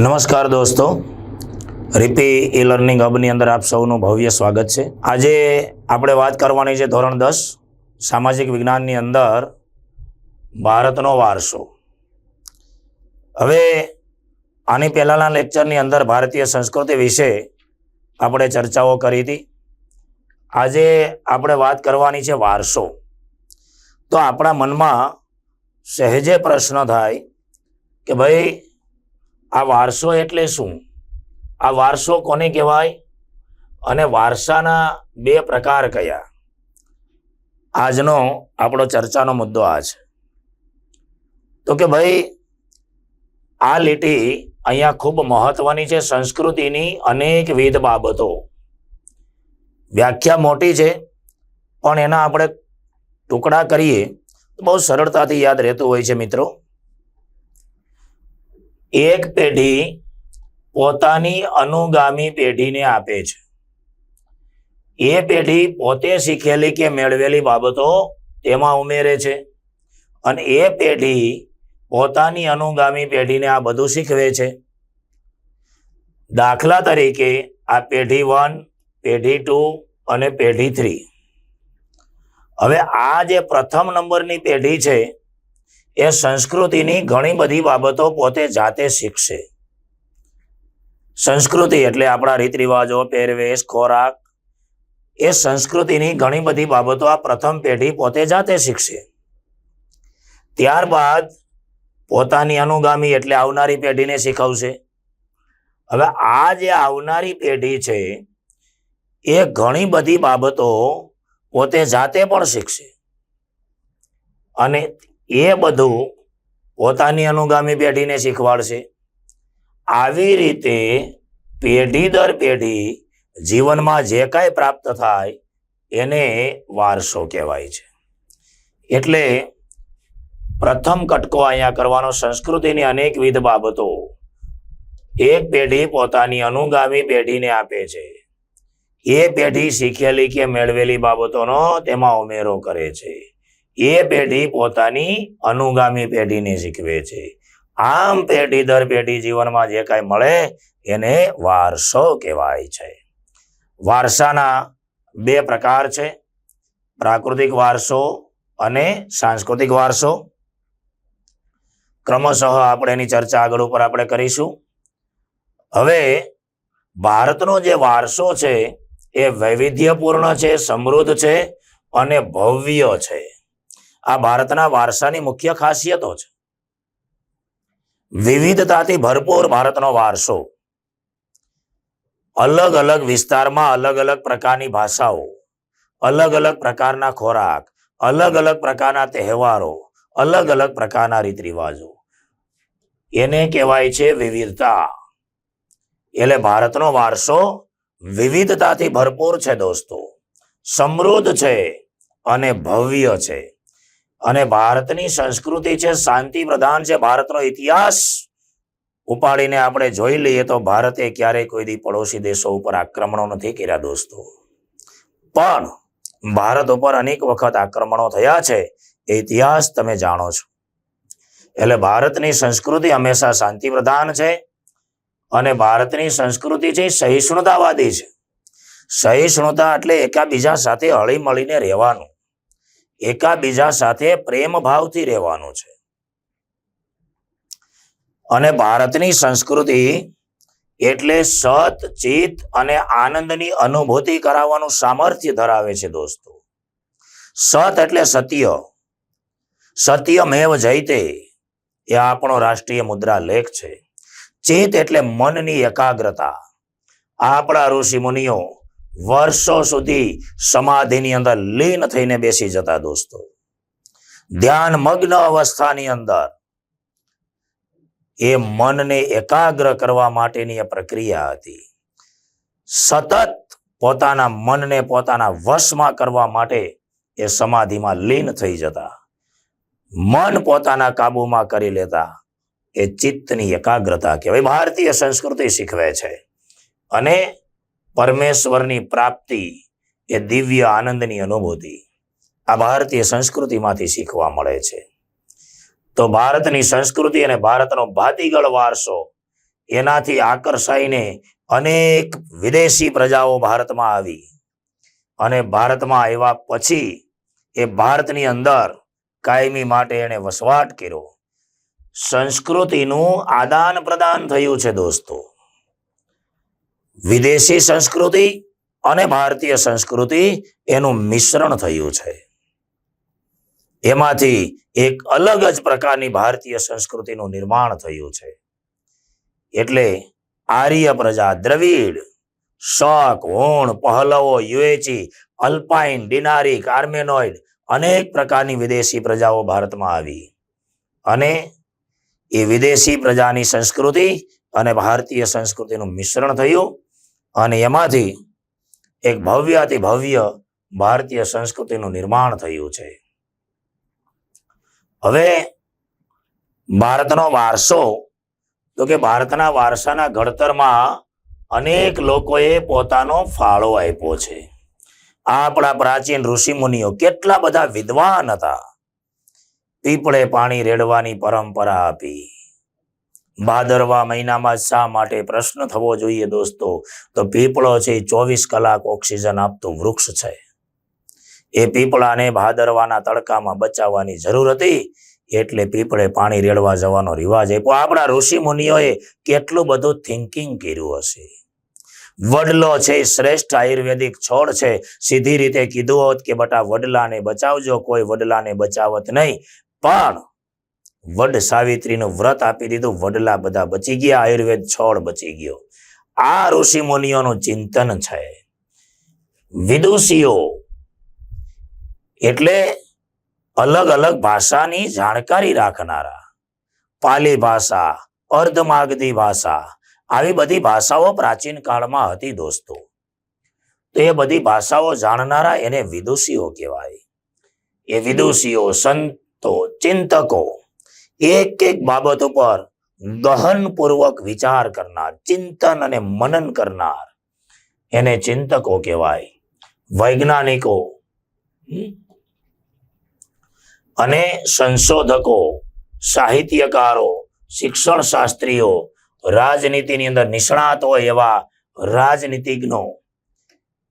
નમસ્કાર દોસ્તો. રીપી e learning હબની અંદર આપ સૌનું ભવ્ય સ્વાગત છે. આજે આપણે વાત કરવાની છે ધોરણ દસ, સામાજિક વિજ્ઞાનની અંદર ભારતનો વારસો. હવે આની પહેલાંના લેક્ચરની અંદર ભારતીય સંસ્કૃતિ વિશે આપણે ચર્ચાઓ કરી હતી. આજે આપણે વાત કરવાની છે વારસો. તો આપણા મનમાં સહેજે પ્રશ્ન થાય કે ભાઈ આ વારસો એટલે શું? આ વારસો કોને કહેવાય? અને વારસાના બે પ્રકાર કયા? આજનો આપણો ચર્ચાનો મુદ્દો આ છે. તો કે ભાઈ, આ લીટી અહીંયા ખૂબ મહત્વની છે સંસ્કૃતિની અનેકવિધ બાબતો. વ્યાખ્યા મોટી છે, પણ એના આપણે ટુકડા કરીએ તો બહુ સરળતાથી યાદ રહેતું હોય છે મિત્રો. એક પેઢી પોતાની અનુગામી પેઢીને આપે છે. એ પેઢી પોતે શીખેલી કે મેળવેલી બાબતો તેમાં ઉમેરે છે અને એ પેઢી પોતાની અનુગામી પેઢીને આ બધું શીખવે છે. દાખલા તરીકે આ પેઢી વન, પેઢી ટુ અને પેઢી થ્રી. હવે આ જે પ્રથમ નંબરની પેઢી છે એ સંસ્કૃતિની ઘણી બધી બાબતો પોતે જાતે શીખશે. સંસ્કૃતિ એટલે આપણા રીત રિવાજો પહેરવેશ, ખોરાક, એ સંસ્કૃતિની ઘણી બધી બાબતો આ પ્રથમ પેઢી પોતે જાતે શીખશે. ત્યારબાદ પોતાની અનુગામી એટલે આવનારી પેઢીને શીખવશે. હવે આ જે આવનારી પેઢી છે, એ ઘણી બધી બાબતો પોતે જાતે પણ શીખશે. અને એ બધું પોતાની અનુગામી પેઢીને શીખવાડશે. આવી રીતે પેઢી દર પેઢી જીવનમાં જે કાંઈ પ્રાપ્ત થાય એને વારસો કહેવાય છે. એટલે પ્રથમ કટકો અહીંયા કરવાનો, સંસ્કૃતિની અનેકવિધ બાબતો એક પેઢી પોતાની અનુગામી પેઢીને આપે છે. એ પેઢી શીખેલી કે મેળવેલી બાબતોનો તેમાં ઉમેરો કરે છે. એ પેઢી પોતાની અનુગામી પેઢીને શીખવે છે. આમ પેઢી દર પેઢી જીવનમાં જે કાંઈ મળે એને વારસો કહેવાય છે. વારસાના બે પ્રકાર છે. પ્રાકૃતિક વારસો અને સાંસ્કૃતિક વારસો. ક્રમશઃ આપણે એની ચર્ચા આગળ ઉપર આપણે કરીશું. હવે ભારતનો જે વારસો છે એ વૈવિધ્યપૂર્ણ છે, સમૃદ્ધ છે અને ભવ્ય છે. આ ભારતના વારસાની મુખ્ય ખાસિયતો છે. વિવિધતાથી ભરપૂર ભારતનો વારસો. અલગ અલગ વિસ્તારમાં અલગ અલગ પ્રકારની ભાષાઓ, અલગ અલગ પ્રકારના ખોરાક, અલગ અલગ પ્રકારના તહેવારો, અલગ અલગ પ્રકારના રીત રિવાજો એને કહેવાય છે વિવિધતા. એટલે ભારતનો વારસો વિવિધતાથી ભરપૂર છે દોસ્તો. સમૃદ્ધ છે અને ભવ્ય છે. અને ભારતની સંસ્કૃતિ છે, શાંતિ પ્રધાન છે, ભારતનો ઇતિહાસ. ઉપાડીને આપણે જોઈ લઈએ તો ભારતે ક્યારેય કોઈ દી પડોશી દેશો ઉપર આક્રમણો નથી કર્યા દોસ્તો. પણ ભારત ઉપર અનેક વખત આક્રમણો થયા છે, એ ઇતિહાસ તમે જાણો છો. એટલે ભારતની સંસ્કૃતિ હંમેશા શાંતિ પ્રધાન છે અને ભારતની સંસ્કૃતિ છે સહિષ્ણુતાવાદી છે. સહિષ્ણુતા એટલે એકાબીજા સાથે હળી મળીને રહેવાનું. એકાબીજા સાથે પ્રેમ ભાવથી રહેવાનું છે. અને ભારતની સંસ્કૃતિ એટલે સત ચિત અને આનંદની અનુભૂતિ કરાવવાનું સામર્થ્ય ધરાવે છે દોસ્તો. સત એટલે સત્ય. સત્યમેવ જયતે એ આપણો રાષ્ટ્રીય મુદ્રા લેખ છે. ચિત એટલે મનની એકાગ્રતા. આપણા ઋષિ મુનિઓ વર્ષો સુધી સમાધિની અંદર લીન થઈને બેસી જતા દોસ્તો. ધ્યાન મગ્ન અવસ્થાની અંદર એ મનને એકાગ્ર કરવા માટેની એ પ્રક્રિયા હતી. સતત પોતાના મનને પોતાના વશમાં કરવા માટે એ સમાધિમાં લીન થઈ જતા. મન પોતાના કાબુમાં કરી લેતા. એ ચિત્તની એકાગ્રતા કહેવાય. ભારતીય સંસ્કૃતિ શીખવે છે. અને પરમેશ્વરની પ્રાપ્તિ એ દિવ્ય આનંદની અનુભૂતિ. આ ભારતીય સંસ્કૃતિમાંથી શીખવા મળે છે. તો ભારતની સંસ્કૃતિ અને ભારતનો ભાતીગળ વારસો એનાથી આકર્ષાઈને અનેક વિદેશી પ્રજાઓ ભારતમાં આવી અને ભારતમાં આવ્યા પછી એ ભારતની અંદર કાયમી માટે એણે વસવાટ કર્યો. સંસ્કૃતિનું આદાન પ્રદાન થયું છે દોસ્તો. વિદેશી સંસ્કૃતિ અને ભારતીય સંસ્કૃતિ એનું મિશ્રણ થયું છે. એમાંથી એક અલગ જ પ્રકારની ભારતીય સંસ્કૃતિનું નિર્માણ થયું છે. એટલે આર્ય પ્રજા દ્રવિડ, શક, હોણ, પહલવો, યુએચી અલ્પાઇન ડિનારી, કાર્મેનોઇડ અનેક પ્રકારની વિદેશી પ્રજાઓ ભારતમાં આવી. અને એ વિદેશી પ્રજાની સંસ્કૃતિ અને ભારતીય સંસ્કૃતિનું મિશ્રણ થયું અને એમાંથી એક ભવ્યાતિ ભવ્ય ભારતીય સંસ્કૃતિનું નિર્માણ થયું છે. હવે ભારતનો વારસો, તો કે ભારતના વારસાના ઘડતરમાં અનેક લોકોએ પોતાનો ફાળો આપ્યો છે. આપણા પ્રાચીન ઋષિમુનિઓ કેટલા બધા વિદ્વાન હતા. પીપળે પાણી રેડવાની પરંપરા આપી. ભાદરવા મહિનામાં શા માટે પ્રશ્ન થવો જોઈએ દોસ્તો? તો પીપળો છે ચોવીસ કલાક ઓક્સિજન આપતું વૃક્ષ છે. એ પીપળાને ભાદરવાના તડકામાં બચાવવાની જરૂર હતી, એટલે પીપળે પાણી રેડવા જવાનો રિવાજ આપ્યો. આપણા ઋષિ મુનિઓએ કેટલું બધું થિંકિંગ કર્યું હશે. વડલો છે શ્રેષ્ઠ આયુર્વેદિક છોડ છે. સીધી રીતે કીધું હોત કે, બટા, વડલાને બચાવજો, કોઈ વડલાને બચાવત નહીં. પણ વડ સાવિત્રીનું વ્રત આપી દીધું, વડલા બધા બચી ગયા, આયુર્વેદ છોડ બચી ગયો. આ ઋષિમુનિઓનું ચિંતન છે. વિદુષીઓ એટલે અલગ અલગ ભાષાની જાણકારી રાખનારા. પાલી ભાષા અર્ધમાગધી ભાષા, આવી બધી ભાષાઓ પ્રાચીન કાળમાં હતી દોસ્તો. તો એ બધી ભાષાઓ જાણનારા એને વિદુષીઓ કહેવાય. એ વિદુષીઓ સંતો, ચિંતકો એક એક બાબત ઉપર ગહનપૂર્વક વિચાર કરનાર, ચિંતન અને મનન કરનાર. એને ચિંતકો કહેવાય, વૈજ્ઞાનિકો. અને સંશોધકો, સાહિત્યકારો શિક્ષણ શાસ્ત્રીઓ રાજનીતિની અંદર નિષ્ણાત હોય એવા રાજનીતિજ્ઞો.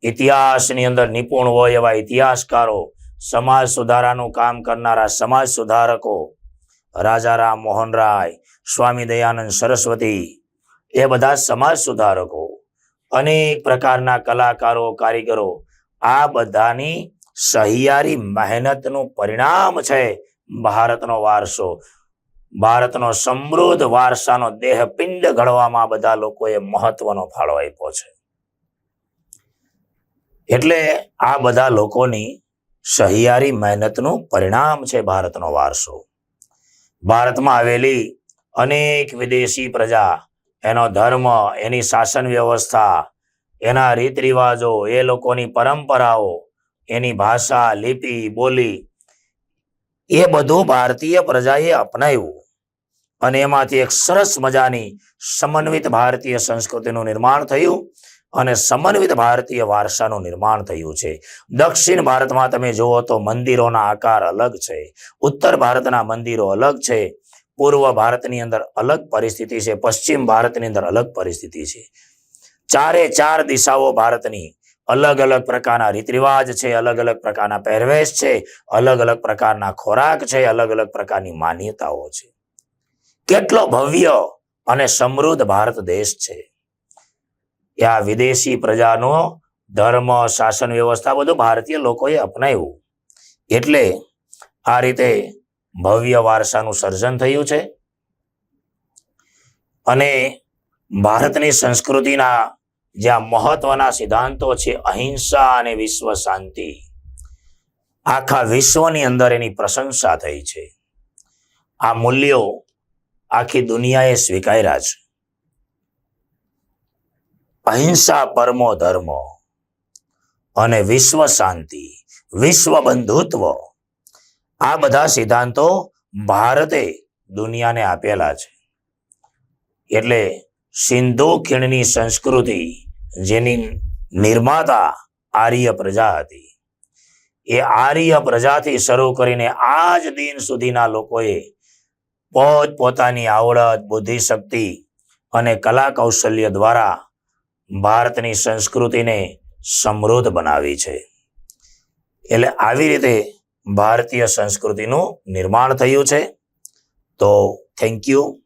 ઇતિહાસની અંદર નિપુણ હોય એવા ઇતિહાસકારો, સમાજ સુધારાનું કામ કરનારા સમાજ સુધારકો. રાજારામ મોહન રાય, સ્વામી દયાનંદ સરસ્વતી, એ બધા સમાજ સુધારકો, અનેક પ્રકારના કલાકારો, કારીગરો, આ બધાની સહિયારી મહેનતનું પરિણામ છે ભારતનો વારસો. ભારતનો સમૃદ્ધ વારસાનો દેહ પિંડ ઘડવામાં બધા લોકોએ મહત્વનો ફાળો આપ્યો છે. એટલે આ બધા લોકોની સહિયારી મહેનતનું પરિણામ છે ભારતનો વારસો. ભારતમાં આવેલી અનેક વિદેશી પ્રજા, એનો ધર્મ, એની શાસન વ્યવસ્થા, એના રીત રિવાજો એ લોકોની પરંપરાઓ, એની ભાષા, લિપિ, બોલી, એ બધું ભારતીય પ્રજાએ અપનાવ્યું. અને એમાંથી એક સરસ મજાની સમન્વિત ભારતીય સંસ્કૃતિનું નિર્માણ થયું. અને સમન્વિત ભારતીય વારસાનું નિર્માણ થયું છે. દક્ષિણ ભારતમાં તમે જુઓ તો મંદિરોના આકાર અલગ છે. ઉત્તર ભારતના મંદિરો અલગ છે. પૂર્વ ભારતની અંદર અલગ પરિસ્થિતિ છે. પશ્ચિમ ભારતની અંદર અલગ પરિસ્થિતિ છે. ચારે ચાર દિશાઓ ભારતની. અલગ અલગ પ્રકારના રીત રિવાજ છે. અલગ અલગ પ્રકારના પહેરવેશ છે. અલગ અલગ પ્રકારના ખોરાક છે. અલગ અલગ પ્રકારની માન્યતાઓ છે. કેટલો ભવ્ય અને સમૃદ્ધ ભારત દેશ છે. એ આ વિદેશી પ્રજાનો ધર્મ, શાસન વ્યવસ્થા બધું ભારતીય લોકોએ અપનાવ્યું. એટલે આ રીતે ભવ્ય વારસાનું સર્જન થયું છે. અને ભારતની સંસ્કૃતિના જ્યાં મહત્વના સિદ્ધાંતો છે, અહિંસા અને વિશ્વ શાંતિ, આખા વિશ્વની અંદર એની પ્રશંસા થઈ છે. આ મૂલ્યો આખી દુનિયાએ સ્વીકાર્યા છે. અહિંસા પરમો ધર્મ અને વિશ્વ શાંતિ, વિશ્વ બંધુત્વ. આ બધા સિદ્ધાંતો ભારતે દુનિયાને આપેલા છે. એટલે સિંધુ ખીણની સંસ્કૃતિ જેની નિર્માતા આર્ય પ્રજા હતી. એ આર્ય પ્રજાથી શરૂ કરીને આજ દિન સુધીના લોકોએ પોત પોતાની આવડત બુદ્ધિ શક્તિ અને કલા કૌશલ્ય દ્વારા ભારતની સંસ્કૃતિને સમૃદ્ધ બનાવી છે. એટલે આવી રીતે ભારતીય સંસ્કૃતિનું નિર્માણ થયું છે. તો થેન્ક યુ